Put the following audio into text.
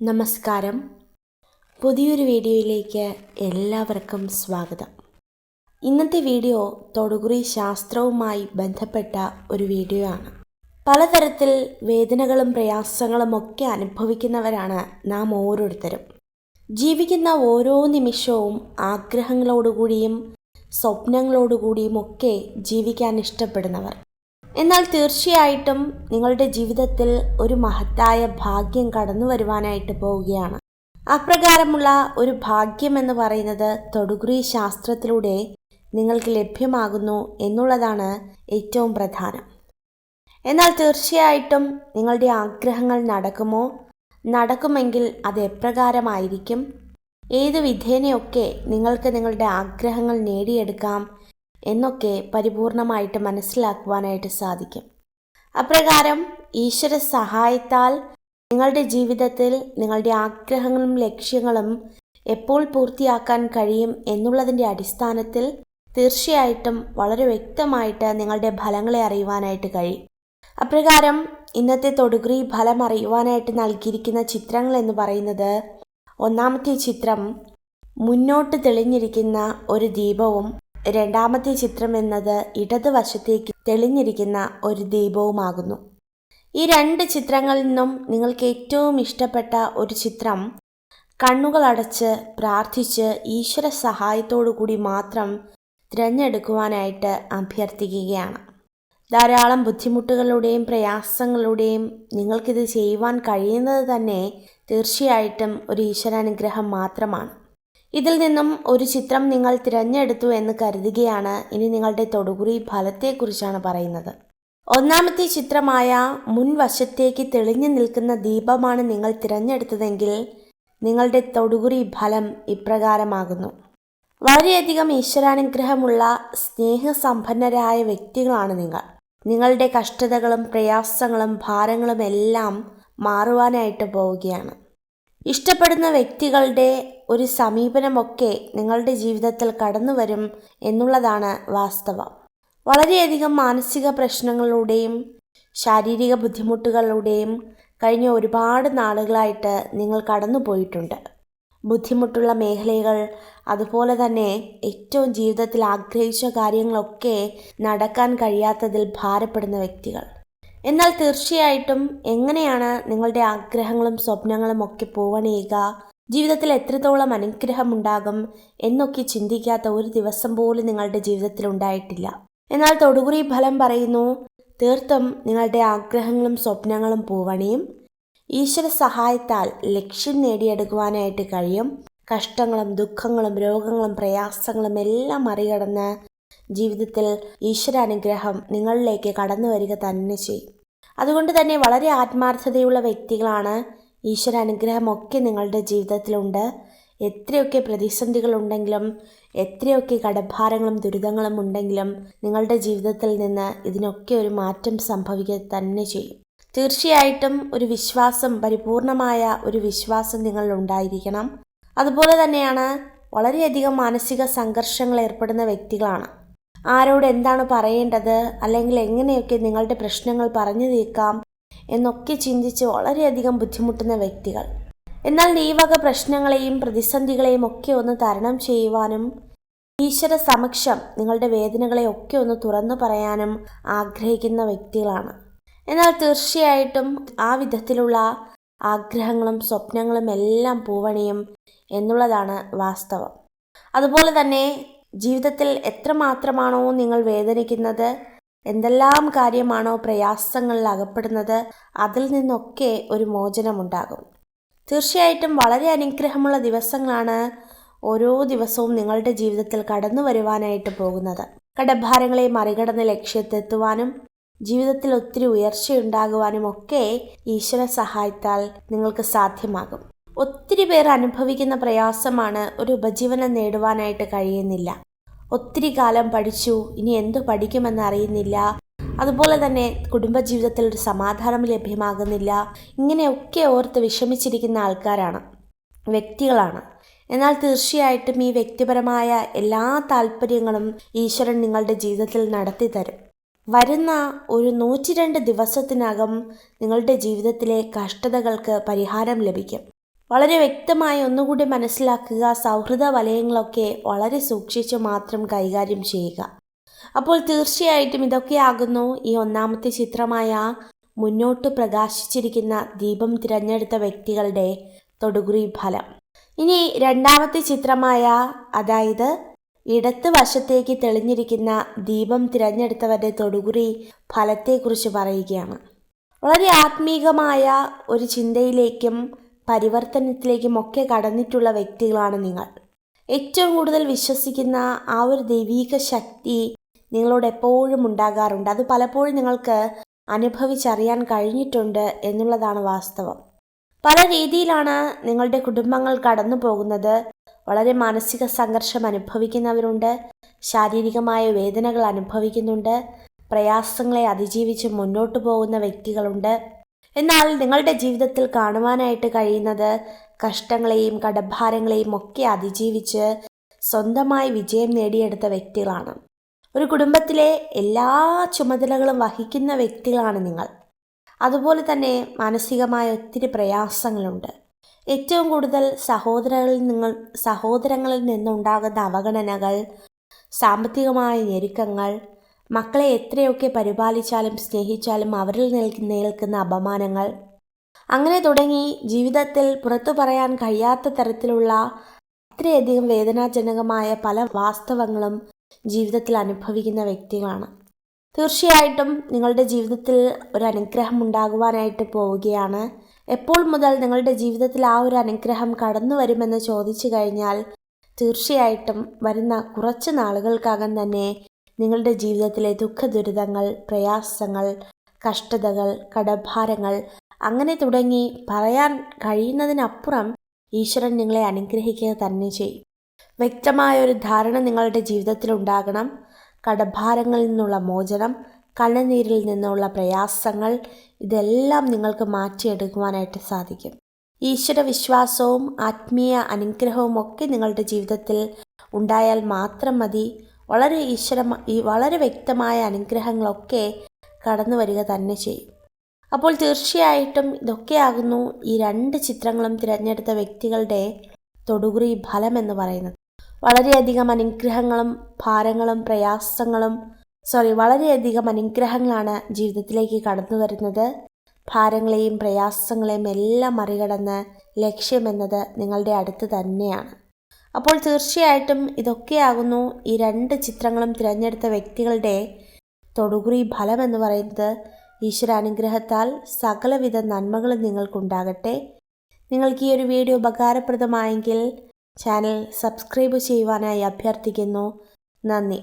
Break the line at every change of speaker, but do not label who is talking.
നമസ്കാരം. പുതിയൊരു വീഡിയോയിലേക്ക് എല്ലാവർക്കും സ്വാഗതം. ഇന്നത്തെ വീഡിയോ തൊടുകുറി ശാസ്ത്രവുമായി ബന്ധപ്പെട്ട ഒരു വീഡിയോ ആണ് പലതരത്തിൽ വേദനകളും പ്രയാസങ്ങളും ഒക്കെ അനുഭവിക്കുന്നവരാണ് നാം ഓരോരുത്തരും. ജീവിക്കുന്ന ഓരോ നിമിഷവും ആഗ്രഹങ്ങളോടുകൂടിയും സ്വപ്നങ്ങളോടുകൂടിയും ഒക്കെ ജീവിക്കാൻ ഇഷ്ടപ്പെടുന്നവർ. എന്നാൽ തീർച്ചയായിട്ടും നിങ്ങളുടെ ജീവിതത്തിൽ ഒരു മഹത്തായ ഭാഗ്യം കടന്നു വരുവാനായിട്ട് പോവുകയാണ്. അപ്രകാരമുള്ള ഒരു ഭാഗ്യം എന്ന് പറയുന്നത് തൊടുകുറി ശാസ്ത്രത്തിലൂടെ നിങ്ങൾക്ക് ലഭ്യമാകുന്നു എന്നുള്ളതാണ് ഏറ്റവും പ്രധാനം. എന്നാൽ തീർച്ചയായിട്ടും നിങ്ങളുടെ ആഗ്രഹങ്ങൾ നടക്കുമോ? നടക്കുമെങ്കിൽ അത് എപ്രകാരമായിരിക്കും? ഏത് വിധേനയൊക്കെ നിങ്ങൾക്ക് നിങ്ങളുടെ ആഗ്രഹങ്ങൾ നേടിയെടുക്കാം? എന്നൊക്കെ പരിപൂർണമായിട്ട് മനസ്സിലാക്കുവാനായിട്ട് സാധിക്കും. അപ്രകാരം ഈശ്വര സഹായത്താൽ നിങ്ങളുടെ ജീവിതത്തിൽ നിങ്ങളുടെ ആഗ്രഹങ്ങളും ലക്ഷ്യങ്ങളും എപ്പോൾ പൂർത്തിയാക്കാൻ കഴിയും എന്നുള്ളതിന്റെ അടിസ്ഥാനത്തിൽ തീർച്ചയായിട്ടും വളരെ വ്യക്തമായിട്ട് നിങ്ങളുടെ ഫലങ്ങളെ അറിയുവാനായിട്ട് കഴിയും. അപ്രകാരം ഇന്നത്തെ തൊടുകുറി ഫലം അറിയുവാനായിട്ട് നൽകിയിരിക്കുന്ന ചിത്രങ്ങൾ എന്ന് പറയുന്നത് ഒന്നാമത്തെ ചിത്രം മുന്നോട്ട് തെളിഞ്ഞിരിക്കുന്ന ഒരു ദീപവും രണ്ടാമത്തെ ചിത്രം എന്നത് ഇടതുവശത്തേക്ക് തെളിഞ്ഞിരിക്കുന്ന ഒരു ദീപവുമാകുന്നു. ഈ രണ്ട് ചിത്രങ്ങളിൽ നിന്നും നിങ്ങൾക്ക് ഏറ്റവും ഇഷ്ടപ്പെട്ട ഒരു ചിത്രം കണ്ണുകൾ അടച്ച് പ്രാർത്ഥിച്ച് ഈശ്വര സഹായത്തോടു കൂടി മാത്രം തിരഞ്ഞെടുക്കുവാനായിട്ട് അഭ്യർത്ഥിക്കുകയാണ്. ധാരാളം ബുദ്ധിമുട്ടുകളുടെയും പ്രയാസങ്ങളുടെയും നിങ്ങൾക്കിത് ചെയ്യുവാൻ കഴിയുന്നത് തന്നെ തീർച്ചയായിട്ടും ഒരു ഈശ്വരാനുഗ്രഹം മാത്രമാണ്. ഇതിൽ നിന്നും ഒരു ചിത്രം നിങ്ങൾ തിരഞ്ഞെടുത്തു എന്ന് കരുതുകയാണ്. ഇനി നിങ്ങളുടെ തൊടുകുറി ഫലത്തെക്കുറിച്ചാണ് പറയുന്നത്. ഒന്നാമത്തെ ചിത്രമായ മുൻവശത്തേക്ക് തെളിഞ്ഞു നിൽക്കുന്ന ദീപമാണ് നിങ്ങൾ തിരഞ്ഞെടുത്തതെങ്കിൽ നിങ്ങളുടെ തൊടുകുറി ഫലം ഇപ്രകാരമാകുന്നു. വളരെയധികം ഈശ്വരാനുഗ്രഹമുള്ള സ്നേഹസമ്പന്നരായ വ്യക്തികളാണ് നിങ്ങൾ. നിങ്ങളുടെ കഷ്ടതകളും പ്രയാസങ്ങളും ഭാരങ്ങളും എല്ലാം മാറുവാനായിട്ട് പോവുകയാണ്. ഇഷ്ടപ്പെടുന്ന വ്യക്തികളുടെ ഒരു സമീപനമൊക്കെ നിങ്ങളുടെ ജീവിതത്തിൽ കടന്നു വരും എന്നുള്ളതാണ് വാസ്തവം. വളരെയധികം മാനസിക പ്രശ്നങ്ങളുടെയും ശാരീരിക ബുദ്ധിമുട്ടുകളുടെയും കഴിഞ്ഞ ഒരുപാട് നാളുകളായിട്ട് നിങ്ങൾ കടന്നു പോയിട്ടുണ്ട് ബുദ്ധിമുട്ടുള്ള മേഖലകൾ അതുപോലെ തന്നെ ഏറ്റവും ജീവിതത്തിൽ ആഗ്രഹിച്ച കാര്യങ്ങളൊക്കെ നടക്കാൻ കഴിയാത്തതിൽ ഭാരപ്പെടുന്ന വ്യക്തികൾ. എന്നാൽ തീർച്ചയായിട്ടും എങ്ങനെയാണ് നിങ്ങളുടെ ആഗ്രഹങ്ങളും സ്വപ്നങ്ങളും ഒക്കെ പോവണിയുക? ജീവിതത്തിൽ എത്രത്തോളം അനുഗ്രഹമുണ്ടാകും എന്നൊക്കെ ചിന്തിക്കാത്ത ഒരു ദിവസം പോലും നിങ്ങളുടെ ജീവിതത്തിൽ ഉണ്ടായിട്ടില്ല. എന്നാൽ തൊടുകുറി ഫലം പറയുന്നു തീർത്ഥം നിങ്ങളുടെ ആഗ്രഹങ്ങളും സ്വപ്നങ്ങളും പൂവണിയും. ഈശ്വര സഹായത്താൽ ലക്ഷ്യം നേടിയെടുക്കുവാനായിട്ട് കഴിയും. കഷ്ടങ്ങളും ദുഃഖങ്ങളും രോഗങ്ങളും പ്രയാസങ്ങളും എല്ലാം മറികടന്ന് ജീവിതത്തിൽ ഈശ്വരാനുഗ്രഹം നിങ്ങളിലേക്ക് കടന്നു വരിക തന്നെ ചെയ്യും. അതുകൊണ്ട് തന്നെ വളരെ ആത്മാർത്ഥതയുള്ള വ്യക്തികളാണ് ഈശ്വര അനുഗ്രഹമൊക്കെ നിങ്ങളുടെ ജീവിതത്തിലുണ്ട്. എത്രയൊക്കെ പ്രതിസന്ധികളുണ്ടെങ്കിലും എത്രയൊക്കെ കടഭാരങ്ങളും ദുരിതങ്ങളും ഉണ്ടെങ്കിലും നിങ്ങളുടെ ജീവിതത്തിൽ നിന്ന് ഇതിനൊക്കെ ഒരു മാറ്റം സംഭവിക്കുക തന്നെ ചെയ്യും. തീർച്ചയായിട്ടും ഒരു വിശ്വാസം പരിപൂർണമായ ഒരു വിശ്വാസം നിങ്ങളിൽ ഉണ്ടായിരിക്കണം. അതുപോലെ തന്നെയാണ് വളരെയധികം മാനസിക സംഘർഷങ്ങൾ ഏർപ്പെടുന്ന വ്യക്തികളാണ്. ആരോട് എന്താണ് പറയേണ്ടത്? അല്ലെങ്കിൽ എങ്ങനെയൊക്കെ നിങ്ങളുടെ പ്രശ്നങ്ങൾ പറഞ്ഞു തീർക്കാം? എന്നൊക്കെ ചിന്തിച്ച് വളരെയധികം ബുദ്ധിമുട്ടുന്ന വ്യക്തികൾ. എന്നാൽ ഈ വക പ്രശ്നങ്ങളെയും പ്രതിസന്ധികളെയും ഒക്കെ ഒന്ന് തരണം ചെയ്യുവാനും ഈശ്വര സമക്ഷം നിങ്ങളുടെ വേദനകളെ ഒക്കെ ഒന്ന് തുറന്നു പറയാനും ആഗ്രഹിക്കുന്ന വ്യക്തികളാണ്. എന്നാൽ തീർച്ചയായിട്ടും ആ വിധത്തിലുള്ള ആഗ്രഹങ്ങളും സ്വപ്നങ്ങളും എല്ലാം പൂവണിയും എന്നുള്ളതാണ് വാസ്തവം. അതുപോലെ തന്നെ ജീവിതത്തിൽ എത്രമാത്രമാണോ നിങ്ങൾ വേദനിക്കുന്നത് എന്തെല്ലാം കാര്യമാണോ പ്രയാസങ്ങളിൽ അകപ്പെടുന്നത് അതിൽ നിന്നൊക്കെ ഒരു മോചനമുണ്ടാകും. തീർച്ചയായിട്ടും വളരെ അനുഗ്രഹമുള്ള ദിവസങ്ങളാണ് ഓരോ ദിവസവും നിങ്ങളുടെ ജീവിതത്തിൽ കടന്നു വരുവാനായിട്ട് പോകുന്നത്. കടഭാരങ്ങളെ മറികടന്ന് ലക്ഷ്യത്തെത്തുവാനും ജീവിതത്തിൽ ഒത്തിരി ഉയർച്ചയുണ്ടാകുവാനും ഒക്കെ ഈശ്വര സഹായത്താൽ നിങ്ങൾക്ക് സാധ്യമാകും. ഒത്തിരി പേർ അനുഭവിക്കുന്ന പ്രയാസമാണ് ഒരു ഉപജീവനം നേടുവാനായിട്ട് കഴിയുന്നില്ല. ഒത്തിരി കാലം പഠിച്ചു. ഇനി എന്തു പഠിക്കുമെന്നറിയുന്നില്ല. അതുപോലെ തന്നെ കുടുംബജീവിതത്തിൽ ഒരു സമാധാനം ലഭ്യമാകുന്നില്ല. ഇങ്ങനെയൊക്കെ ഓർത്ത് വിഷമിച്ചിരിക്കുന്ന ആൾക്കാരാണ് വ്യക്തികളാണ്. എന്നാൽ തീർച്ചയായിട്ടും ഈ വ്യക്തിപരമായ എല്ലാ താല്പര്യങ്ങളും ഈശ്വരൻ നിങ്ങളുടെ ജീവിതത്തിൽ നടത്തി തരും വരുന്ന ഒരു നൂറ്റി രണ്ട് ദിവസത്തിനകം നിങ്ങളുടെ ജീവിതത്തിലെ കഷ്ടതകൾക്ക് പരിഹാരം ലഭിക്കും. വളരെ വ്യക്തമായി ഒന്നുകൂടി മനസ്സിലാക്കുക സൗഹൃദ വലയങ്ങളൊക്കെ വളരെ സൂക്ഷിച്ചു മാത്രം കൈകാര്യം ചെയ്യുക. അപ്പോൾ തീർച്ചയായിട്ടും ഇതൊക്കെയാകുന്നു ഈ ഒന്നാമത്തെ ചിത്രമായ മുന്നോട്ട് പ്രകാശിച്ചിരിക്കുന്ന ദീപം തിരഞ്ഞെടുത്ത വ്യക്തികളുടെ തൊടുകുറി ഫലം. ഇനി രണ്ടാമത്തെ ചിത്രമായ അതായത് ഇടത്ത് വശത്തേക്ക് തെളിഞ്ഞിരിക്കുന്ന ദീപം തിരഞ്ഞെടുത്തവരുടെ തൊടുകുറി ഫലത്തെക്കുറിച്ച് പറയുകയാണ്. വളരെ ആത്മീകമായ ഒരു ചിന്തയിലേക്കും പരിവർത്തനത്തിലേക്കും ഒക്കെ കടന്നിട്ടുള്ള വ്യക്തികളാണ് നിങ്ങൾ. ഏറ്റവും കൂടുതൽ വിശ്വസിക്കുന്ന ആ ഒരു ദൈവീക ശക്തി നിങ്ങളോട് എപ്പോഴും ഉണ്ടാകാറുണ്ട്. അത് പലപ്പോഴും നിങ്ങൾക്ക് അനുഭവിച്ചറിയാൻ കഴിഞ്ഞിട്ടുണ്ട് എന്നുള്ളതാണ് വാസ്തവം. പല രീതിയിലാണ് നിങ്ങളുടെ കുടുംബങ്ങൾ കടന്നു പോകുന്നത് വളരെ മാനസിക സംഘർഷം അനുഭവിക്കുന്നവരുണ്ട്. ശാരീരികമായ വേദനകൾ അനുഭവിക്കുന്നുണ്ട്. പ്രയാസങ്ങളെ അതിജീവിച്ച് മുന്നോട്ട് പോകുന്ന വ്യക്തികളുണ്ട്. എന്നാൽ നിങ്ങളുടെ ജീവിതത്തിൽ കാണുവാനായിട്ട് കഴിയുന്നത് കഷ്ടങ്ങളെയും കടഭാരങ്ങളെയും ഒക്കെ അതിജീവിച്ച് സ്വന്തമായി വിജയം നേടിയെടുത്ത വ്യക്തികളാണ്. ഒരു കുടുംബത്തിലെ എല്ലാ ചുമതലകളും വഹിക്കുന്ന വ്യക്തികളാണ് നിങ്ങൾ. അതുപോലെ തന്നെ മാനസികമായ ഒത്തിരി പ്രയാസങ്ങളുണ്ട്. ഏറ്റവും കൂടുതൽ സഹോദരങ്ങളിൽ നിങ്ങൾ സഹോദരങ്ങളിൽ നിന്നുണ്ടാകുന്ന അവഗണനകൾ സാമ്പത്തികമായ ഞെരുക്കങ്ങൾ മക്കളെ എത്രയൊക്കെ പരിപാലിച്ചാലും സ്നേഹിച്ചാലും അവരിൽ നിൽക്കുന്ന അപമാനങ്ങൾ. അങ്ങനെ തുടങ്ങി ജീവിതത്തിൽ പുറത്തു പറയാൻ കഴിയാത്ത തരത്തിലുള്ള അത്രയധികം വേദനാജനകമായ പല വാസ്തവങ്ങളും ജീവിതത്തിൽ അനുഭവിക്കുന്ന വ്യക്തികളാണ്. തീർച്ചയായിട്ടും നിങ്ങളുടെ ജീവിതത്തിൽ ഒരു അനുഗ്രഹം ഉണ്ടാകുവാനായിട്ട് പോവുകയാണ്. എപ്പോൾ മുതൽ നിങ്ങളുടെ ജീവിതത്തിൽ ആ ഒരു അനുഗ്രഹം കടന്നു വരുമെന്ന് ചോദിച്ചു കഴിഞ്ഞാൽ തീർച്ചയായിട്ടും വരുന്ന കുറച്ച് നാളുകൾക്കകം തന്നെ നിങ്ങളുടെ ജീവിതത്തിലെ ദുഃഖ ദുരിതങ്ങൾ പ്രയാസങ്ങൾ കഷ്ടതകൾ കടഭാരങ്ങൾ അങ്ങനെ തുടങ്ങി പറയാൻ കഴിയുന്നതിനപ്പുറം ഈശ്വരൻ നിങ്ങളെ അനുഗ്രഹിക്കുക തന്നെ ചെയ്യും. വ്യക്തമായ ഒരു ധാരണ നിങ്ങളുടെ ജീവിതത്തിൽ ഉണ്ടാകണം. കടഭാരങ്ങളിൽ നിന്നുള്ള മോചനം കണ്ണുനീരിൽ നിന്നുള്ള പ്രയാസങ്ങൾ ഇതെല്ലാം നിങ്ങൾക്ക് മാറ്റിയെടുക്കുവാനായിട്ട് സാധിക്കും. ഈശ്വര വിശ്വാസവും ആത്മീയ അനുഗ്രഹവും ഒക്കെ നിങ്ങളുടെ ജീവിതത്തിൽ ഉണ്ടായാൽ മാത്രം മതി. വളരെ ഈശ്വര ഈ വളരെ വ്യക്തമായ അനുഗ്രഹങ്ങളൊക്കെ കടന്നു വരിക തന്നെ ചെയ്യും. അപ്പോൾ തീർച്ചയായിട്ടും ഇതൊക്കെയാകുന്നു ഈ രണ്ട് ചിത്രങ്ങളും തിരഞ്ഞെടുത്ത വ്യക്തികളുടെ തൊടുകുറി ഫലം എന്ന് പറയുന്നത്. വളരെയധികം അനുഗ്രഹങ്ങളും ഭാരങ്ങളും പ്രയാസങ്ങളും സോറി വളരെയധികം അനുഗ്രഹങ്ങളാണ് ജീവിതത്തിലേക്ക് കടന്നു വരുന്നത്. ഭാരങ്ങളെയും പ്രയാസങ്ങളെയും എല്ലാം മറികടന്ന് ലക്ഷ്യമെന്നത് നിങ്ങളുടെ അടുത്ത് തന്നെയാണ്. അപ്പോൾ തീർച്ചയായിട്ടും ഇതൊക്കെയാകുന്നു ഈ രണ്ട് ചിത്രങ്ങളും തിരഞ്ഞെടുത്ത വ്യക്തികളുടെ തൊടുകുറി ഫലം എന്ന് പറയുന്നത്. ഈശ്വരാനുഗ്രഹത്താൽ സകലവിധ നന്മകളും നിങ്ങൾക്കുണ്ടാകട്ടെ. നിങ്ങൾക്ക് ഈ ഒരു വീഡിയോ ഉപകാരപ്രദമായെങ്കിൽ ചാനൽ സബ്സ്ക്രൈബ് ചെയ്യുവാനായി അഭ്യർത്ഥിക്കുന്നു. നന്ദി.